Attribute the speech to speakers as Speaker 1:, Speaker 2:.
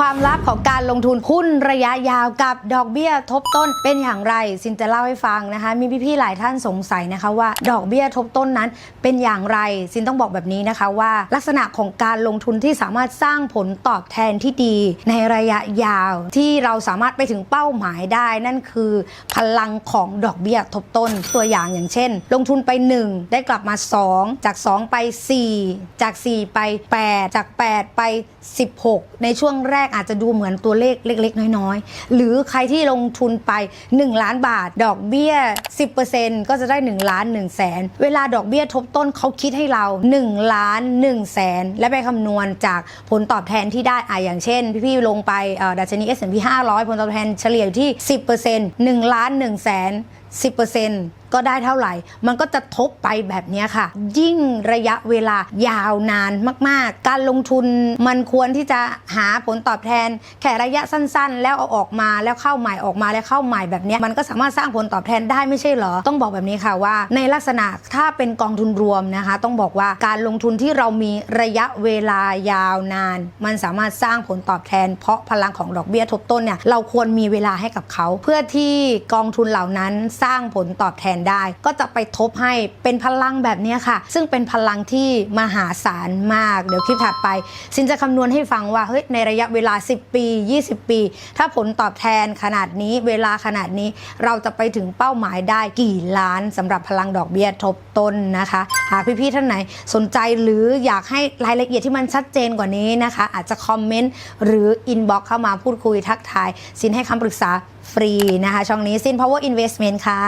Speaker 1: ความลับของการลงทุนหุ้นระยะยาวกับดอกเบี้ยทบต้นเป็นอย่างไรซินจะเล่าให้ฟังนะคะ มีพี่ๆหลายท่านสงสัยนะคะว่า ดอกเบี้ยทบต้นนั้นเป็นอย่างไรซินต้องบอกแบบนี้นะคะว่า ลักษณะของการลงทุนที่สามารถสร้างผลตอบแทนที่ดี ในระยะยาว ที่เราสามารถไปถึงเป้าหมายได้ นั่นคือ พลังของดอกเบี้ยทบต้นตัวอย่างอย่างเช่น ลงทุนไป 1 ได้กลับมา 2 จาก 2 ไป 4 จาก 4 ไป 8 จาก 8 ไป 16 ในช่วงแรกอาจจะดูเหมือนตัวเลขเล็ก ๆ น้อยๆ หรือใครที่ลงทุนไป 1 ล้านบาท ดอกเบี้ย 10%ก็จะได้ 1 ล้าน1แสนเวลาดอกเบี้ยทบต้นเขาคิดให้เรา 1 ล้าน1แสนและไปคำนวณจากผลตอบแทนที่ได้อะอย่างเช่น พี่ๆลงไปเอ่อดัชนี S&P 500 ผลตอบแทนเฉลี่ยอยู่ที่ 10% 1ล้าน1แสน10% ก็ได้เท่าไหร่ มันก็จะทบไปแบบนี้ค่ะ ยิ่งระยะเวลายาวนานมากๆ การลงทุนมันควรที่จะหาผลตอบแทน แค่ระยะสั้นๆ แล้วเอาออกมาแล้วเข้าใหม่ออกมาแล้วเข้าใหม่แบบนี้มันก็สามารถสร้างผลตอบแทนได้ไม่ใช่เหรอ ต้องบอกแบบนี้ค่ะว่า ในลักษณะถ้าเป็นกองทุนรวมนะคะ ต้องบอกว่าการลงทุนที่เรามีระยะเวลายาวนาน มันสามารถสร้างผลตอบแทน เพราะพลังของดอกเบี้ยทบต้นเนี่ยเราควรมีเวลาให้กับเขา เพื่อที่กองทุนเหล่านั้นสร้างผลตอบแทนได้ ก็จะไปทบให้เป็นพลังแบบนี้ค่ะ ซึ่งเป็นพลังที่มหาศาลมาก เดี๋ยวคลิปถัดไป ซินจะคำนวณให้ฟังว่าเฮ้ยในระยะเวลา 10 ปี 20 ปี ถ้าผลตอบแทนขนาดนี้เวลาขนาดนี้เราจะไปถึงเป้าหมายได้กี่ล้านสำหรับพลังดอกเบี้ยทบต้นนะคะหากพี่ๆท่านไหนสนใจหรืออยากให้รายละเอียดที่มันชัดเจนกว่านี้นะคะ อาจจะคอมเมนต์หรืออินบ็อกเข้ามาพูดคุยทักทายสินให้คำปรึกษาฟรีนะคะ ช่องนี้สิน Power Investment ค่ะ